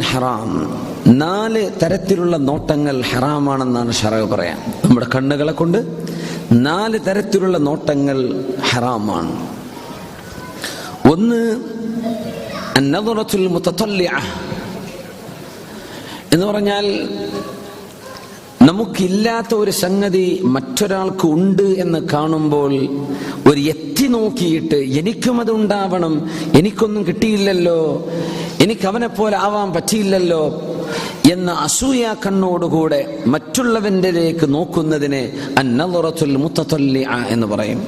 ഹറാം. നാല് തരത്തിലുള്ള നോട്ടങ്ങൾ ഹറാമാണെന്നാണ് ഷറഹ് പറയാം നമ്മുടെ കണ്ണുകളെ കൊണ്ട് നാല് തരത്തിലുള്ള നോട്ടങ്ങൾ ഹറാമാണ്. ഒന്ന് എന്ന് പറഞ്ഞാൽ നമുക്കില്ലാത്ത ഒരു സംഗതി മറ്റൊരാൾക്ക് ഉണ്ട് എന്ന് കാണുമ്പോൾ ഒരു എത്തി നോക്കിയിട്ട് എനിക്കും അത് ഉണ്ടാവണം എനിക്കൊന്നും കിട്ടിയില്ലല്ലോ എനിക്ക് അവനെ പോലെ ആവാൻ പറ്റിയില്ലല്ലോ എന്ന അസൂയ കണ്ണോടുകൂടെ മറ്റുള്ളവന്റെലേക്ക് നോക്കുന്നതിനെ അന്നലുറത്തുൽ ആ എന്ന് പറയും.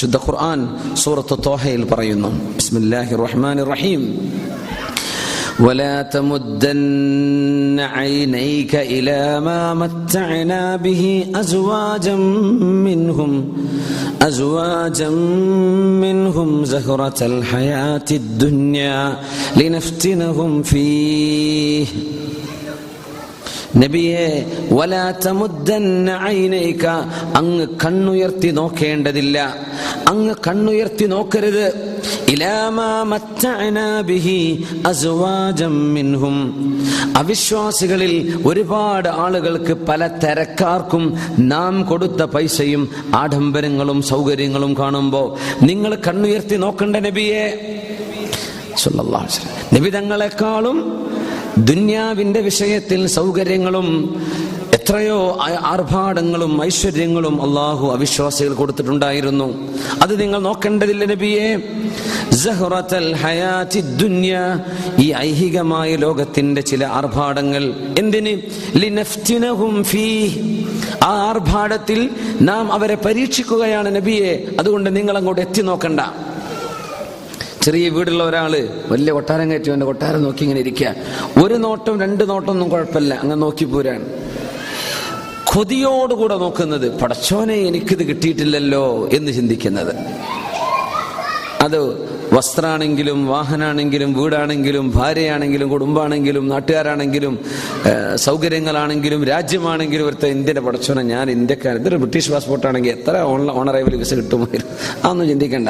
ശുദ്ധ ഖുർആൻ സൂറത്ത് തോഹയിൽ പറയുന്നു. ബിസ്മില്ലാഹി റഹ്മാൻ റഹീം. ولا تمدن عينيك إلى ما متعنا به أزواجا منهم أزواجا منهم زهرة الحياة الدنيا لنفتنهم فيه. നബിയെ വലാത്തമുദ്ദൈനൈക അങ്ങ് കണ്ണുയർത്തി നോക്കേണ്ടതില്ല. അങ്ങ് കണ്ണുയർത്തി നോക്കരുത്. അവിശ്വാസികളിൽ ഒരുപാട് ആളുകൾക്ക് പല തരക്കാർക്കും നാം കൊടുത്ത പൈസയും ആഡംബരങ്ങളും സൗകര്യങ്ങളും കാണുമ്പോൾ നിങ്ങൾ കണ്ണുയർത്തി നോക്കണ്ട നബിയെ. നബി തങ്ങളെക്കാളും ദുന്യാവിന്റെ വിഷയത്തിൽ സൗകര്യങ്ങളും എത്രയോ ആർഭാടങ്ങളും ഐശ്വര്യങ്ങളും അള്ളാഹു അവിശ്വാസികൾ കൊടുത്തിട്ടുണ്ടായിരുന്നു. അത് നിങ്ങൾ നോക്കേണ്ടതില്ല നബിയെ. ഈ ഐഹികമായ ലോകത്തിന്റെ ചില ആർഭാടങ്ങൾ. എന്തിന്? ആ ആർഭാടത്തിൽ നാം അവരെ പരീക്ഷിക്കുകയാണ് നബിയെ. അതുകൊണ്ട് നിങ്ങൾ അങ്ങോട്ട് എത്തി നോക്കണ്ട. ചെറിയ വീടുള്ള ഒരാൾ വലിയ കൊട്ടാരം കയറ്റി അവന്റെ കൊട്ടാരം നോക്കി ഇങ്ങനെ ഇരിക്കുക ഒരു നോട്ടം രണ്ട് നോട്ടം ഒന്നും കുഴപ്പമില്ല. അങ്ങനെ നോക്കി പോരാൻ. കൊതിയോടുകൂടെ നോക്കുന്നത് പടച്ചോനെ എനിക്കിത് കിട്ടിയിട്ടില്ലല്ലോ എന്ന് ചിന്തിക്കുന്നത്. അത് വസ്ത്രാണെങ്കിലും വാഹനാണെങ്കിലും വീടാണെങ്കിലും ഭാര്യയാണെങ്കിലും കുടുംബാണെങ്കിലും നാട്ടുകാരാണെങ്കിലും സൗകര്യങ്ങളാണെങ്കിലും രാജ്യമാണെങ്കിലും ഒരുത്ത ഇന്ത്യയുടെ പടച്ചോനെ ഞാൻ ഇന്ത്യക്കാരൻ. ഇതൊരു ബ്രിട്ടീഷ് പാസ്പോർട്ടാണെങ്കിൽ എത്ര ഓൺ അറൈവൽ വിസ കിട്ടുമായിരുന്നു. അതൊന്നും ചിന്തിക്കണ്ട.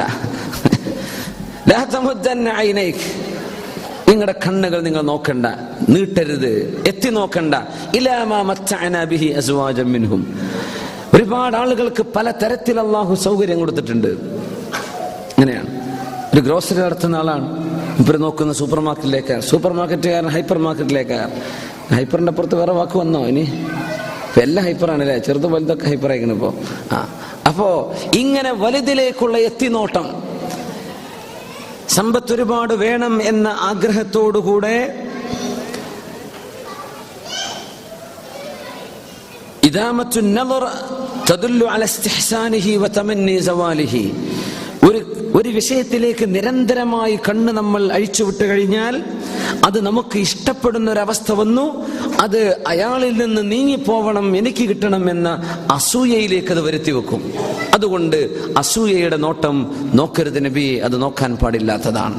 നിങ്ങളുടെ കണ്ണുകൾ നിങ്ങൾ നോക്കണ്ട നീട്ടരുത് എത്തി നോക്കണ്ട. മിൻഹും. ഒരുപാട് ആളുകൾക്ക് പല തരത്തിൽ അള്ളാഹു സൗകര്യം കൊടുത്തിട്ടുണ്ട്. അങ്ങനെയാണ്. ഒരു ഗ്രോസറി നടത്തുന്ന ആളാണ്. ഇവർ നോക്കുന്ന സൂപ്പർ മാർക്കറ്റിലേക്ക് സൂപ്പർ മാർക്കറ്റുകാരൻ ഹൈപ്പർ മാർക്കറ്റിലേക്കാർ ഹൈപ്പറിന്റെ അപ്പുറത്ത് വേറെ വാക്ക് വന്നോ ഇനി? എല്ലാം ഹൈപ്പറാണല്ലേ? ചെറുത് വലുതൊക്കെ ഹൈപ്പർ ആയിക്കണം ഇപ്പോ. ആ അപ്പോ ഇങ്ങനെ വലുതിലേക്കുള്ള എത്തിനോട്ടം സമ്പത്ത് ഒരുപാട് വേണം എന്ന ആഗ്രഹത്തോടുകൂടെ ഒരു ഒരു വിഷയത്തിലേക്ക് നിരന്തരമായി കണ്ണ് നമ്മൾ അഴിച്ചുവിട്ട് കഴിഞ്ഞാൽ അത് നമുക്ക് ഇഷ്ടപ്പെടുന്ന ഒരവസ്ഥ വന്നു. അത് അയാളിൽ നിന്ന് നീങ്ങിപ്പോവണം എനിക്ക് കിട്ടണം എന്ന അസൂയയിലേക്ക് അത് വരുത്തി വെക്കും അതുകൊണ്ട് അസൂയയുടെ നോട്ടം നോക്കരുത് നബി അത് നോക്കാൻ പാടില്ലാത്തതാണ്.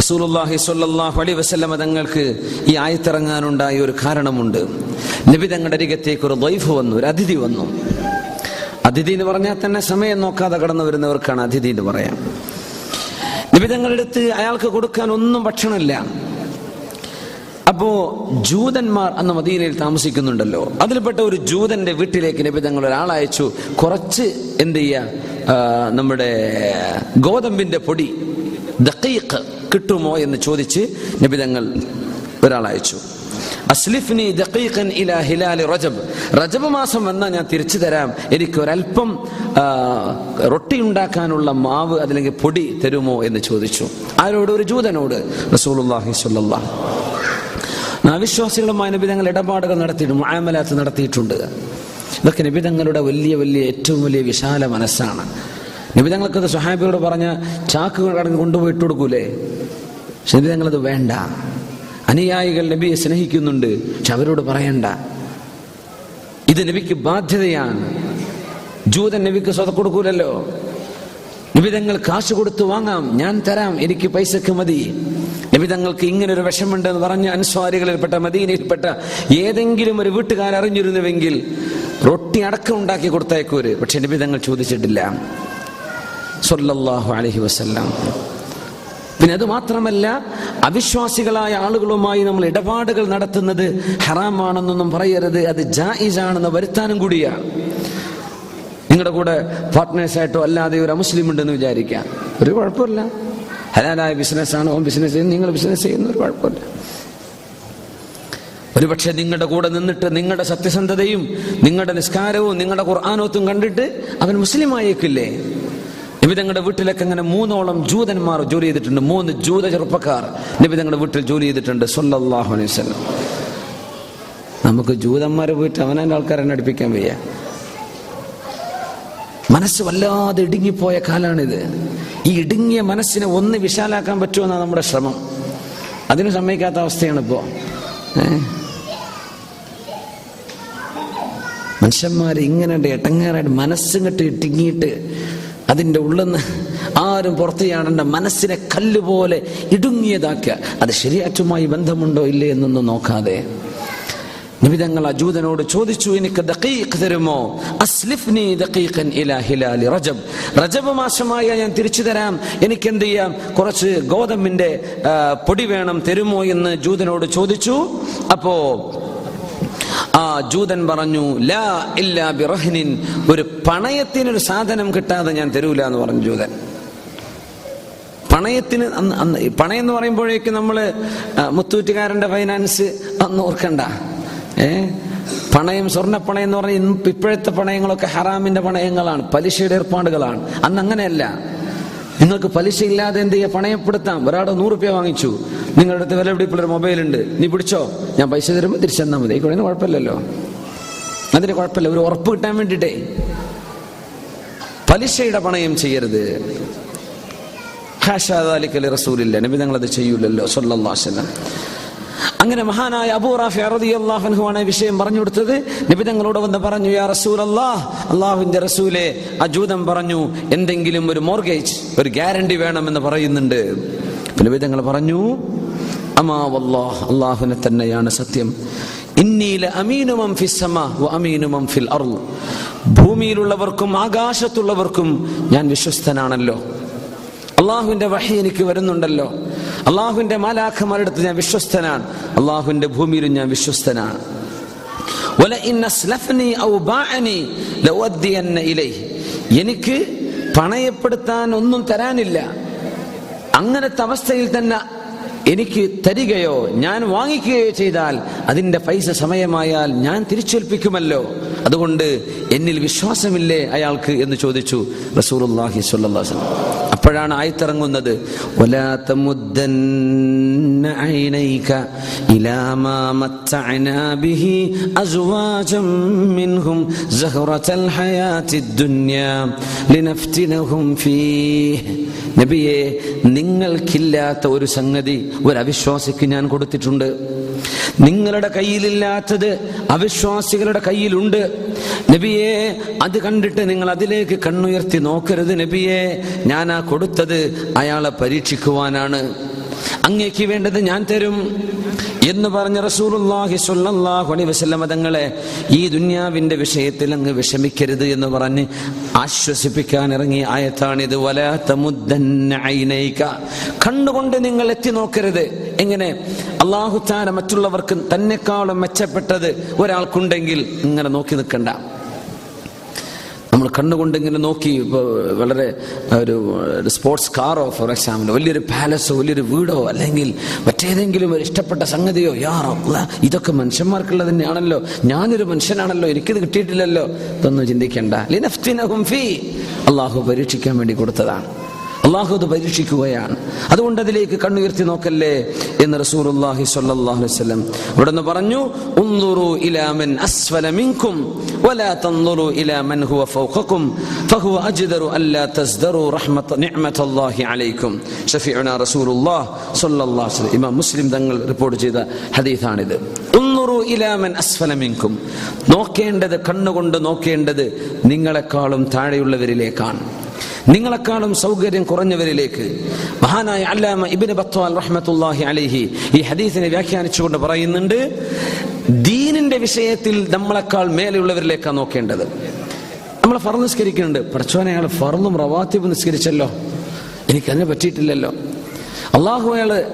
റസൂലുള്ളാഹി സ്വല്ലല്ലാഹു അലൈഹി വസല്ലമ തങ്ങൾക്ക് ഈ ആയത്തിറങ്ങാനുണ്ടായ ഒരു കാരണമുണ്ട്. നബി തങ്ങളുടെ അരികത്തേക്ക് ഒരു ദൈഫ് വന്നു ഒരു അതിഥി വന്നു. അതിഥി എന്ന് പറഞ്ഞാൽ തന്നെ സമയം നോക്കാതെ കടന്നു വരുന്നവർക്കാണ് അതിഥി എന്ന് പറയാം. നബി തങ്ങളുടെ അടുത്ത് അയാൾക്ക് കൊടുക്കാൻ ഒന്നും ഭക്ഷണമില്ല. അപ്പോ ജൂതന്മാർ അന്ന് മദീനയിൽ താമസിക്കുന്നുണ്ടല്ലോ. അതിൽപ്പെട്ട ഒരു ജൂതന്റെ വീട്ടിലേക്ക് നബി തങ്ങൾ ഒരാളയച്ചു കുറച്ച് എന്ത് ചെയ്യുക നമ്മുടെ ഗോതമ്പിന്റെ പൊടി ദക്കീഖ് കിട്ടുമോ എന്ന് ചോദിച്ച് നബി തങ്ങൾ ഒരാളയച്ചു അസ്ലിഫ്നി ദഖീഖൻ ഇലാ റജബ്. റജബ് മാസം വന്നാൽ ഞാൻ തിരിച്ചു തരാം. എനിക്ക് ഒരല്പം റൊട്ടി ഉണ്ടാക്കാനുള്ള മാവ് അല്ലെങ്കിൽ പൊടി തരുമോ എന്ന് ചോദിച്ചു. ആരോട്? ഒരു ജൂതനോട്. റസൂലുള്ളാഹി അവിശ്വാസികളുമായി നബിതങ്ങൾ ഇടപാടുകൾ നടത്തിയിട്ടുണ്ട് മുആമലാത്ത് നടത്തിയിട്ടുണ്ട്. ഇതൊക്കെ നബിതങ്ങളുടെ വലിയ വലിയ ഏറ്റവും വലിയ വിശാല മനസ്സാണ്. നബിതങ്ങൾക്കത് സ്വഹാബിയോട് പറഞ്ഞ ചാക്കുകൾ കടന്ന് കൊണ്ടുപോയി ഇട്ട് കൊടുക്കൂലേ? പക്ഷെ നബിതങ്ങളത് വേണ്ട. അനുയായികൾ നബിയെ സ്നേഹിക്കുന്നുണ്ട് പക്ഷെ അവരോട് പറയണ്ട. ഇത് നബിക്ക് ബാധ്യതയാണ്. ജൂതൻ നബിക്ക് സ്വത കൊടുക്കൂലല്ലോ? നിബിതങ്ങൾ കാശ് കൊടുത്തു വാങ്ങാം ഞാൻ തരാം എനിക്ക് പൈസക്ക് മതി. നിബിതങ്ങൾക്ക് ഇങ്ങനെ ഒരു വിഷമുണ്ട് എന്ന് പറഞ്ഞ അൻസ്വാരികളിൽപ്പെട്ട മദീനയിൽപ്പെട്ട ഏതെങ്കിലും ഒരു വീട്ടുകാർ അറിഞ്ഞിരുന്നുവെങ്കിൽ റൊട്ടി അടക്കം ഉണ്ടാക്കി കൊടുത്തേക്കൂര്. പക്ഷെ നിബിതങ്ങൾ ചോദിച്ചിട്ടില്ല. സൊല്ലാഹു അലഹി വസ്ല്ലാം. പിന്നെ അത് മാത്രമല്ല അവിശ്വാസികളായ ആളുകളുമായി നമ്മൾ ഇടപാടുകൾ നടത്തുന്നത് ഹറാമാണെന്നൊന്നും പറയരുത് അത് ജായിസാണെന്ന് വരുത്താനും കൂടിയാണ് നിങ്ങളുടെ കൂടെ പാർട്ട്നേഴ്സായിട്ടോ അല്ലാതെ ഒരു അമുസ്ലിം ഉണ്ടെന്ന് വിചാരിക്കാം. ഒരു കുഴപ്പമില്ല. ഹലാലായ ബിസിനസ്സാണ്? ഓൻ ബിസിനസ് ചെയ്യുന്നത് നിങ്ങൾ ബിസിനസ് ചെയ്യുന്ന ഒരു കുഴപ്പമില്ല. ഒരുപക്ഷെ നിങ്ങളുടെ കൂടെ നിന്നിട്ട് നിങ്ങളുടെ സത്യസന്ധതയും നിങ്ങളുടെ നിസ്കാരവും നിങ്ങളുടെ ഖുർആാനോത്തും കണ്ടിട്ട് അവൻ മുസ്ലിം ആയേക്കില്ലേ നബി തങ്ങളുടെ വീട്ടിലൊക്കെ അങ്ങനെ മൂന്നോളം ജൂതന്മാർ ജോലി ചെയ്തിട്ടുണ്ട്. മൂന്ന് ജൂത ചെറുപ്പക്കാർ നബി തങ്ങളുടെ വീട്ടിൽ ജോലി ചെയ്തിട്ടുണ്ട്. സൊല്ലാഹു അലൈഹി നമുക്ക് ജൂതന്മാരെ പോയിട്ട് അവനെ ആൾക്കാരെ അടുപ്പിക്കാൻ വയ്യ. മനസ്സ് വല്ലാതെ ഇടുങ്ങിപ്പോയ കാലാണിത്. ഈ ഇടുങ്ങിയ മനസ്സിനെ ഒന്ന് വിശാലാക്കാൻ പറ്റുമെന്നാണ് നമ്മുടെ ശ്രമം. അതിന് സമ്മതിക്കാത്ത അവസ്ഥയാണ് ഇപ്പോ. മനുഷ്യന്മാർ ഇങ്ങനെ എട്ടങ്ങാറായിട്ട് മനസ്സും കെട്ട് ഇട്ടിങ്ങിയിട്ട് അതിന്റെ ഉള്ളെന്ന് ആരും പുറത്തു ചാടേണ്ട മനസ്സിനെ കല്ലുപോലെ ഇടുങ്ങിയതാക്കുക. അത് ശരിയാറ്റുമായി ബന്ധമുണ്ടോ ഇല്ലേ എന്നൊന്നും നോക്കാതെ. നിബിതങ്ങൾ അജൂതനോട് ചോദിച്ചു എനിക്ക് ദഖീഖ് തരുമോ? അസ്ലിഫ്നി ദഖീഖൻ ഇലാ ഹിലാലി റജബ്. റജബ് മാസമായ ഞാൻ തിരിച്ചു തരാം. എനിക്ക് എന്ത് ചെയ്യാം? കുറച്ച് ഗോതമ്പിന്റെ പൊടി വേണം തരുമോ? എന്ന് ജൂതനോട് ചോദിച്ചു. അപ്പോ ആ ജൂതൻ പറഞ്ഞു ലാ ഇല്ലാ ബിറഹ്നിൻ. ഒരു പണയത്തിനൊരു സാധനം കിട്ടാതെ ഞാൻ തരൂല എന്ന് പറഞ്ഞു ജൂതൻ. പണയത്തിന് പണയം എന്ന് പറയുമ്പോഴേക്കും നമ്മൾ മുത്തൂറ്റുകാരന്റെ ഫൈനാൻസ് അന്ന് ഓർക്കണ്ട. ഏ? പണയം സ്വർണപ്പണയം എന്ന് പറഞ്ഞാൽ ഇപ്പോഴത്തെ പണയങ്ങളൊക്കെ ഹറാമിന്റെ പണയങ്ങളാണ് പലിശയുടെ ഏർപ്പാടുകളാണ്. അന്ന് അങ്ങനെയല്ല. നിങ്ങൾക്ക് പലിശ ഇല്ലാതെ എന്ത് ചെയ്യാം? പണയപ്പെടുത്താം. ഒരാടെ നൂറ് രൂപ വാങ്ങിച്ചു. നിങ്ങളുടെ അടുത്ത് വില പിടിപ്പുള്ള ഒരു മൊബൈൽ ഉണ്ട്. നീ പിടിച്ചോ? ഞാൻ പൈസ തരുമ്പോൾ തിരിച്ചു തന്നാൽ മതി. അതിന് കുഴപ്പമില്ലല്ലോ. അതിന് കുഴപ്പമില്ല. ഒരു ഉറപ്പ് കിട്ടാൻ വേണ്ടിയിട്ടേ. പലിശയുടെ പണയം ചെയ്യരുത്. ഹാഷാദാലിക്കലി റസൂലില്ല. നബി ഞങ്ങളത് ചെയ്യൂലല്ലോ. സല്ലല്ലാഹു അങ്ങനെ മഹാനായ അബൂ റാഫി റളിയല്ലാഹു അൻഹു ആണ് വിഷയം പറഞ്ഞു കൊടുത്തത്. നിബിതങ്ങളോട് വന്ന് പറഞ്ഞു യാ റസൂലല്ലാഹ് അള്ളാഹുവിന്റെ റസൂലെ അജൂതം പറഞ്ഞു എന്തെങ്കിലും ഒരു മോർഗേജ് ഒരു ഗ്യാരണ്ടി വേണമെന്ന് പറയുന്നുണ്ട്. നിബിതങ്ങൾ പറഞ്ഞു അമാ വല്ലാഹ് അള്ളാഹുവിനെ തന്നെയാണ് സത്യം. ഫിൽ അർൾ ഭൂമിയിലുള്ളവർക്കും ആകാശത്തുള്ളവർക്കും ഞാൻ വിശ്വസ്തനാണല്ലോ. അള്ളാഹുവിന്റെ വഹി എനിക്ക് വരുന്നുണ്ടല്ലോ. അള്ളാഹുവിന്റെ മാലാഖമാരടുത്ത് ഞാൻ വിശ്വസ്തനാണ്. അള്ളാഹുവിന്റെ ഭൂമിയിലും ഞാൻ വിശ്വസ്തനാണ്. എനിക്ക് പണയപ്പെടുത്താൻ ഒന്നും തരാനില്ല. അങ്ങനത്തെ അവസ്ഥയിൽ തന്നെ എനിക്ക് തരികയോ ഞാൻ വാങ്ങിക്കുകയോ ചെയ്താൽ അതിന്റെ പൈസ സമയമായാൽ ഞാൻ തിരിച്ചേൽപ്പിക്കുമല്ലോ. അതുകൊണ്ട് എന്നിൽ വിശ്വാസമില്ലേ അയാൾക്ക് എന്ന് ചോദിച്ചു റസൂറുല്ലാഹി സ്വല്ലാ അപ്പോഴാണ് ആയിത്തിറങ്ങുന്നത്. നബിയെ നിങ്ങൾക്കില്ലാത്ത ഒരു സംഗതി ഒരു അവിശ്വാസിക്ക് ഞാൻ കൊടുത്തിട്ടുണ്ട്. നിങ്ങളുടെ കയ്യിലില്ലാത്തത് അവിശ്വാസികളുടെ കയ്യിലുണ്ട്. നബിയെ അത് കണ്ടിട്ട് നിങ്ങൾ അതിലേക്ക് കണ്ണുയർത്തി നോക്കരുത് നബിയെ. ഞാൻ ആ കൊടുത്തത് അയാളെ പരീക്ഷിക്കുവാനാണ്. അങ്ങേക്ക് വേണ്ടത് ഞാൻ തരും. എന്ന് പറഞ്ഞ റസൂലുള്ളാഹി സ്വല്ലല്ലാഹു അലൈഹി വസല്ലമ തങ്ങളെ ഈ ദുന്യാവിന്റെ വിഷയത്തിൽ അങ്ങ് വിഷമിക്കരുത് എന്ന് പറഞ്ഞ് ആശ്വസിപ്പിക്കാൻ ഇറങ്ങിയ ആയത്താണ് ഇത് വലാ തമുദ്ദന്ന ഐനൈക. കണ്ണുകൊണ്ട് നിങ്ങൾ എത്തി നോക്കരുത്. എങ്ങനെ അള്ളാഹു താല മറ്റുള്ളവർക്ക് തന്നെക്കാളും മെച്ചപ്പെട്ടത് ഒരാൾക്കുണ്ടെങ്കിൽ ഇങ്ങനെ നോക്കി നിൽക്കണ്ട. നമ്മൾ കണ്ണുകൊണ്ട് ഇങ്ങനെ നോക്കി വളരെ ഒരു സ്പോർട്സ് കാറോ ഫോർ എക്സാമ്പിൾ വലിയൊരു പാലസോ വലിയൊരു വീടോ അല്ലെങ്കിൽ മറ്റേതെങ്കിലും ഒരു ഇഷ്ടപ്പെട്ട സംഗതിയോ യാറോ ഇതൊക്കെ മനുഷ്യന്മാർക്കുള്ളത് തന്നെയാണല്ലോ. ഞാനൊരു മനുഷ്യനാണല്ലോ എനിക്കിത് കിട്ടിയിട്ടില്ലല്ലോ. ഇതൊന്നും ചിന്തിക്കേണ്ട. ലിനഫ്തിനഹും ഫീ. അള്ളാഹു പരീക്ഷിക്കാൻ വേണ്ടി കൊടുത്തതാണ്. അള്ളാഹു അത് പരീക്ഷിക്കുകയാണ്. അതുകൊണ്ട് അതിലേക്ക് കണ്ണുയർത്തി നോക്കല്ലേ എന്ന് റസൂലുള്ളാഹി സ്വല്ലല്ലാഹു അലൈഹി വസല്ലം ഇവിടെ നിന്ന് പറഞ്ഞു ഇലാ മൻ അസ്ഫല വലാ ഇലാ മൻ ഹുവ ഫൗഖകും ഫഹുവ അജ്ദറു അല്ലാ തസ്ദറു റഹ്മത അലൈക്കും. ഷഫീഉനാ ഇമാം മുസ്ലിം തങ്ങൾ റിപ്പോർട്ട് ചെയ്ത ഇലാ മൻ അസ്ഫല നോക്കേണ്ടത് കണ്ണുകൊണ്ട് നോക്കേണ്ടത് നിങ്ങളെക്കാളും താഴെയുള്ളവരിലേക്കാണ്. നിങ്ങളെക്കാളും സൗകര്യം കുറഞ്ഞവരിലേക്ക്. മഹാനായ അല്ലാമ ഇബിന് ബത്വാൽ റഹ്മത്തുല്ലാഹി അലൈഹി ഈ ഹദീസിനെ വ്യാഖ്യാനിച്ചുകൊണ്ട് പറയുന്നുണ്ട് ദീനിന്റെ വിഷയത്തിൽ നമ്മളെക്കാൾ മേലെയുള്ളവരിലേക്കാണ് നോക്കേണ്ടത്. നമ്മൾ ഫർ നിസ്കരിക്കുന്നുണ്ട്. പഠിച്ചോനെ അയാൾ ഫറും റവാത്തിബ് നിസ്കരിച്ചല്ലോ. എനിക്ക് എനിക്കതിനെ പറ്റിയിട്ടില്ലല്ലോ. അള്ളാഹു അയാൾ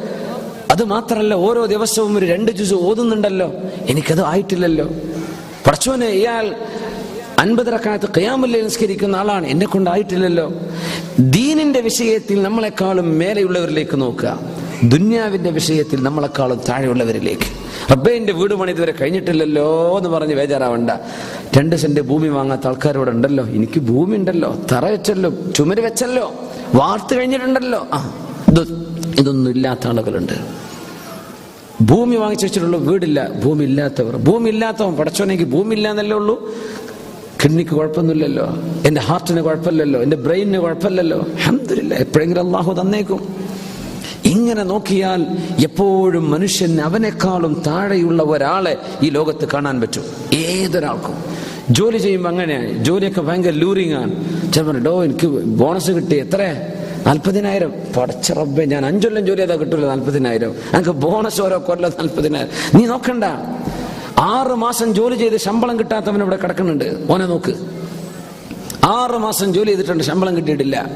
അത് മാത്രമല്ല ഓരോ ദിവസവും ഒരു രണ്ട് ജുസ് ഓതുന്നുണ്ടല്ലോ. എനിക്കത് ആയിട്ടില്ലല്ലോ. പഠിച്ചോനെ ഇയാൾ അൻപതരക്കാലത്ത് കയാമല്ലേ നിസ്കരിക്കുന്ന ആളാണ്. എന്നെ കൊണ്ടായിട്ടില്ലല്ലോ ദീനിന്റെ വിഷയത്തിൽ നമ്മളെക്കാളും മേലെയുള്ളവരിലേക്ക് നോക്കുക. ദുന്യാവിന്റെ വിഷയത്തിൽ നമ്മളെക്കാളും താഴെയുള്ളവരിലേക്ക്. റബ്ബേ എന്റെ വീട് പണി ഇതുവരെ കഴിഞ്ഞിട്ടില്ലല്ലോ എന്ന് പറഞ്ഞ് ബേജാറാവണ്ട. രണ്ട് സെന്റ് ഭൂമി വാങ്ങാത്ത ആൾക്കാരോട് ഉണ്ടല്ലോ. എനിക്ക് ഭൂമി ഉണ്ടല്ലോ. തറ വെച്ചല്ലോ. ചുമര് വെച്ചല്ലോ. വാർത്ത് കഴിഞ്ഞിട്ടുണ്ടല്ലോ. ആ ഇതൊന്നും ഇല്ലാത്ത ആളുകളുണ്ട്. ഭൂമി വാങ്ങിച്ചു വെച്ചിട്ടുള്ളൂ വീടില്ല. ഭൂമി ഇല്ലാത്തവർ ഭൂമി ഇല്ലാത്തവൻ പടച്ചോനെങ്കിൽ ഭൂമി ഇല്ല എന്നല്ലേ ഉള്ളൂ. കിഡ്നിക്ക് കുഴപ്പമൊന്നുമില്ലല്ലോ. എന്റെ ഹാർട്ടിന് കുഴപ്പമില്ലല്ലോ. എന്റെ ബ്രെയിനിന് കുഴപ്പമില്ലല്ലോ. അഹമ്മദില്ല എപ്പോഴെങ്കിലും അള്ളാഹു തന്നേക്കും. ഇങ്ങനെ നോക്കിയാൽ എപ്പോഴും മനുഷ്യൻ അവനേക്കാളും താഴെയുള്ള ഒരാളെ ഈ ലോകത്ത് കാണാൻ പറ്റും. ഏതൊരാൾക്കും. ജോലി ചെയ്യുമ്പോൾ അങ്ങനെയാണ് ജോലിയൊക്കെ ഭയങ്കര ലൂറിങ് ആണ്. ചിലപ്പോൾ ഡോ എനിക്ക് ബോണസ് കിട്ടി. എത്ര നാൽപ്പതിനായിരം പടച്ച റബ്ബെ ഞാൻ അഞ്ചൊല്ലം ജോലി ചെയ്താൽ കിട്ടില്ല നാൽപ്പതിനായിരം എനിക്ക് ബോണസ് ഓരോ കൊല്ലം നാൽപ്പതിനായിരം നീ നോക്കണ്ട. ആറ് മാസം ജോലി ചെയ്ത് ശമ്പളം കിട്ടാത്തവൻ ഇവിടെ കിടക്കുന്നുണ്ട്. ഓനെ നോക്ക്. ആറ് മാസം ജോലി ചെയ്തിട്ടുണ്ട് ശമ്പളം കിട്ടിയിട്ടില്ല.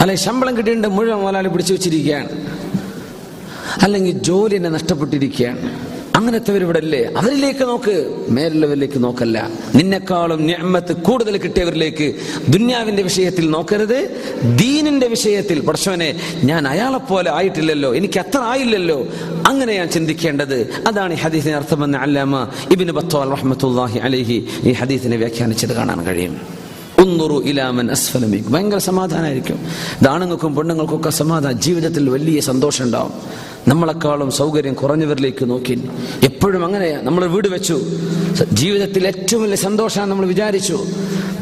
അല്ലെ ശമ്പളം കിട്ടിയിട്ടുണ്ട് മുഴുവൻ മുതലാളി പിടിച്ചു വെച്ചിരിക്കുകയാണ്. അല്ലെങ്കിൽ ജോലി എന്നെ നഷ്ടപ്പെട്ടിരിക്കുകയാണ്. അങ്ങനത്തെവർ ഇവിടെ അല്ലേ അവരിലേക്ക് നോക്ക്. മേലുള്ളവരിലേക്ക് നോക്കല്ല. നിന്നെക്കാളും ഞമ്മത്ത് കൂടുതൽ കിട്ടിയവരിലേക്ക് ദുന്യാവിന്റെ വിഷയത്തിൽ നോക്കരുത്. ദീനിന്റെ വിഷയത്തിൽ പടച്ചവനെ ഞാൻ അയാളെ പോലെ ആയിട്ടില്ലല്ലോ. എനിക്ക് അത്ര ആയില്ലല്ലോ. അങ്ങനെ ഞാൻ ചിന്തിക്കേണ്ടത്. അതാണ് ഈ ഹദീസിനെ അർത്ഥമെന്ന് അല്ലാമ ഇബിന് ബത്തോൽ റഹ്മത്തുല്ലാഹി അലഹി ഈ ഹദീസിനെ വ്യാഖ്യാനിച്ചത് കാണാൻ കഴിയും. ഭയങ്കര സമാധാനമായിരിക്കും ദാണുങ്ങൾക്കും പെണ്ണുങ്ങൾക്കും ഒക്കെ സമാധാനം. ജീവിതത്തിൽ വലിയ സന്തോഷം ഉണ്ടാവും. നമ്മളെക്കാളും സൗകര്യം കുറഞ്ഞവരിലേക്ക് നോക്കി. എപ്പോഴും അങ്ങനെയാ നമ്മൾ വീട് വെച്ചു. ജീവിതത്തിൽ ഏറ്റവും വലിയ സന്തോഷമാണ് നമ്മൾ വിചാരിച്ചു.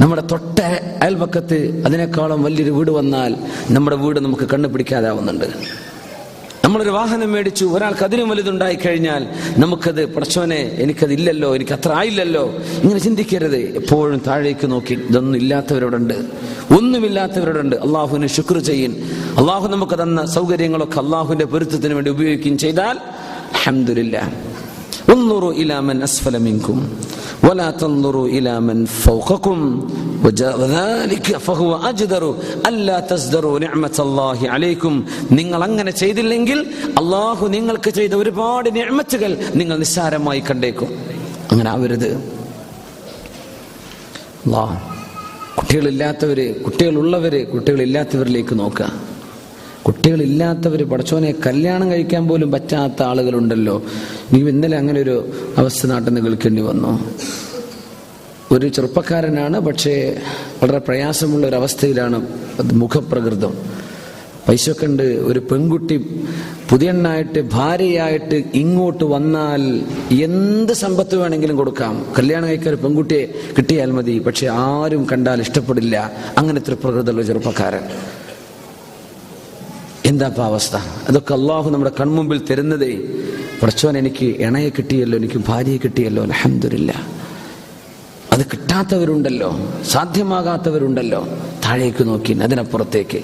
നമ്മുടെ തൊട്ട അയൽപക്കത്ത് അതിനേക്കാളും വലിയൊരു വീട് വന്നാൽ നമ്മുടെ വീട് നമുക്ക് കണ്ണുപിടിക്കാതാവുന്നുണ്ട്. നമ്മളൊരു വാഹനം മേടിച്ചു ഒരാൾക്ക് അതിനും വലുതുണ്ടായി കഴിഞ്ഞാൽ നമുക്കത് പടച്ചോനെ എനിക്കത് ഇല്ലല്ലോ എനിക്ക് അത്ര ആയില്ലല്ലോ ഇങ്ങനെ ചിന്തിക്കരുത് എപ്പോഴും താഴേക്ക് നോക്കി ഇതൊന്നും ഇല്ലാത്തവരോടുണ്ട് ഒന്നുമില്ലാത്തവരോടുണ്ട് അള്ളാഹുവിന് ശുക്ർ ചെയ്യും അള്ളാഹു നമുക്ക് തന്ന സൗകര്യങ്ങളൊക്കെ അള്ളാഹുവിന്റെ പൊരുത്തത്തിന് വേണ്ടി ഉപയോഗിക്കുകയും ചെയ്താൽ അഹമ്മദില്ല انظروا إلى من أسفل منكم ولا تنظروا إلى من فوقكم നിങ്ങൾ അങ്ങനെ ചെയ്തില്ലെങ്കിൽ അള്ളാഹു നിങ്ങൾക്ക് ചെയ്ത ഒരുപാട് നിയമത്തുകൾ നിങ്ങൾ നിസ്സാരമായി കണ്ടേക്കും. അങ്ങനെ ആവരുത്. കുട്ടികളില്ലാത്തവര് കുട്ടികളുള്ളവര് കുട്ടികളില്ലാത്തവരിലേക്ക് നോക്കുക. കുട്ടികളില്ലാത്തവർ പഠിച്ചോനെ കല്യാണം കഴിക്കാൻ പോലും പറ്റാത്ത ആളുകളുണ്ടല്ലോ. നീ ഇന്നലെ അങ്ങനെ ഒരു അവസ്ഥ നാട്ടിൽ നിന്ന് വന്നു. ഒരു ചെറുപ്പക്കാരനാണ് പക്ഷേ വളരെ പ്രയാസമുള്ള ഒരു അവസ്ഥയിലാണ് മുഖപ്രകൃതം. പൈസയൊക്കെ ഉണ്ട്. ഒരു പെൺകുട്ടി പുതിയണ്ണായിട്ട് ഭാര്യയായിട്ട് ഇങ്ങോട്ട് വന്നാൽ എന്ത് സമ്പത്ത് വേണമെങ്കിലും കൊടുക്കാം. കല്യാണം കഴിക്കാൻ പെൺകുട്ടിയെ കിട്ടിയാൽ മതി പക്ഷെ ആരും കണ്ടാൽ ഇഷ്ടപ്പെടില്ല. അങ്ങനത്തെ ഒരു പ്രകൃതമുള്ള ചെറുപ്പക്കാരൻ. എന്താ ഇപ്പൊ അവസ്ഥ? അതൊക്കെ അള്ളാഹു നമ്മുടെ കൺമുമ്പിൽ തരുന്നതേ. പ്രച്ചോൻ എനിക്ക് ഇണയെ കിട്ടിയല്ലോ എനിക്ക് ഭാര്യയെ കിട്ടിയല്ലോ അലഹമില്ല അത് കിട്ടാത്തവരുണ്ടല്ലോ സാധ്യമാകാത്തവരുണ്ടല്ലോ. താഴേക്ക് നോക്കി അതിനപ്പുറത്തേക്ക്.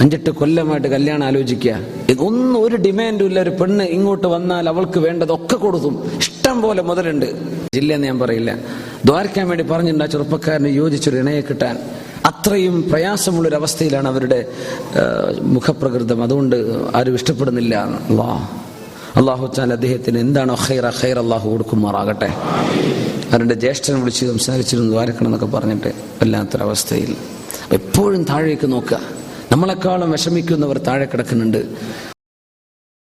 അഞ്ചെട്ട് കൊല്ലമായിട്ട് കല്യാണം ആലോചിക്കുക. ഇതൊന്നും ഒരു ഡിമാൻഡും ഇല്ല. ഒരു പെണ്ണ് ഇങ്ങോട്ട് വന്നാൽ അവൾക്ക് വേണ്ടതൊക്കെ കൊടുക്കും. ഇഷ്ടം പോലെ മുതലുണ്ട്. ജില്ലയെന്ന് ഞാൻ പറയില്ല. ദ്വാരക്കാൻ വേണ്ടി പറഞ്ഞിട്ടുണ്ട് ആ ചെറുപ്പക്കാരന് യോജിച്ചൊരു ഇണയെ കിട്ടാൻ. അത്രയും പ്രയാസമുള്ളൊരു അവസ്ഥയിലാണ് അവരുടെ മുഖപ്രകൃതം. അതുകൊണ്ട് ആരും ഇഷ്ടപ്പെടുന്നില്ല. വാ അള്ളാഹു ചാൽ അദ്ദേഹത്തിന് എന്താണോ ഖൈറ ഖൈർ അള്ളാഹു കൊടുക്കുമാറാകട്ടെ. അവരുടെ ജ്യേഷ്ഠനെ വിളിച്ച് സംസാരിച്ചിരുന്നു ദ്വാരക്കണം എന്നൊക്കെ പറഞ്ഞിട്ട് വല്ലാത്തൊരവസ്ഥയിൽ. എപ്പോഴും താഴേക്ക് നോക്കുക. നമ്മളെക്കാളും വിഷമിക്കുന്നവർ താഴെ കിടക്കുന്നുണ്ട്.